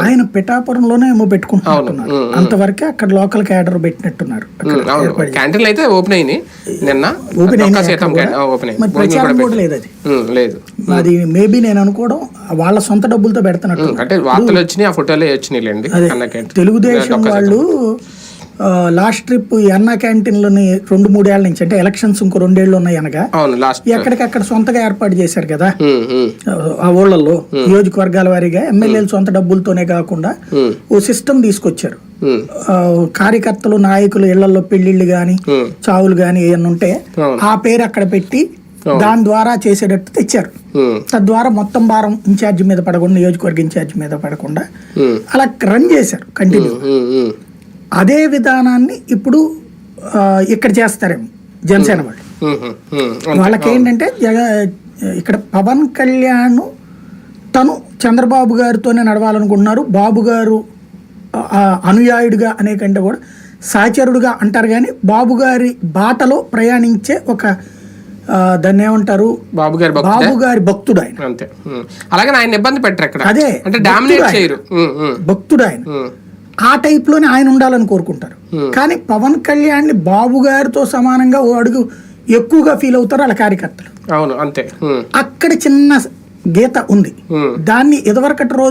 ఆయన పిఠాపురంలోనే ఏమో పెట్టుకుంటున్నారు అంతవరకే అక్కడ లోకల్ క్యాడర్ పెట్టినట్టున్నారు. క్యాంటీన్లు అయితే ఓపెన్ అయినాయి. నిన్న ఓపెన్ అయింది ప్రచారం కూడా. లేదు అది లేదు. అది మేబీ నేను అనుకోవడం వాళ్ళ సొంత డబ్బులతో పెడుతున్నట్టు అంటే వార్తలు వచ్చినాయి ఆ ఫోటోలే క్యాంటీన్ తెలుగుదేశం వాళ్ళు లాస్ట్ ట్రిప్ అన్న క్యాంటీన్లని రెండు మూడేళ్ళ నుంచి అంటే ఎలక్షన్స్ ఇంకో రెండేళ్ళు ఉన్నాయి అనగా ఎక్కడికక్కడ సొంతగా ఏర్పాటు చేశారు కదా? ఆ ఊళ్ళల్లో నియోజకవర్గాల వారీగా ఎమ్మెల్యేలు సొంత డబ్బులతోనే కాకుండా ఓ సిస్టమ్ తీసుకొచ్చారు. కార్యకర్తలు నాయకులు ఇళ్ళలో పెళ్ళిళ్ళు గాని చావులు గాని ఏమన్నా ఉంటే. ఆ పేరు అక్కడ పెట్టి దాని ద్వారా చేసేటట్టు తెచ్చారు. తద్వారా మొత్తం భారం ఇన్ఛార్జ్ మీద పడకుండా నియోజకవర్గ ఇన్ఛార్జ్ మీద పడకుండా అలా రన్ చేశారు కంటిన్యూ అదే విధానాన్ని ఇప్పుడు ఇక్కడ చేస్తారేమో జనసేన వాళ్ళు. వాళ్ళకి ఏంటంటే జగ ఇక్కడ పవన్ కళ్యాణ్ తను చంద్రబాబు గారితోనే నడవాలనుకుంటున్నారు. బాబు గారు అనుయాయుడిగా అనే కంటే కూడా సహచరుడుగా అంటారు కానీ బాబు గారి బాటలో ప్రయాణించే ఒక దాన్ని ఏమంటారు? బాబు గారి భక్తుడే. బాబు గారి భక్తుడు ఆయన. అంతే. అలాగే ఆయన ఇబ్బంది పెట్టరు అదే, అంటే డామినేట్ భక్తుడు చేయరు. ఆయన. ఆ టైప్లోనే ఆయన ఉండాలని కోరుకుంటారు. కానీ పవన్ కళ్యాణ్ బాబు గారితో సమానంగా ఓ అడుగు ఎక్కువగా ఫీల్ అవుతారు వాళ్ళ కార్యకర్తలు. అవును అంతే. ఉమ్, అక్కడ చిన్న గీత ఉంది. ఉమ్. దాన్ని ఇదివరకటి రోజు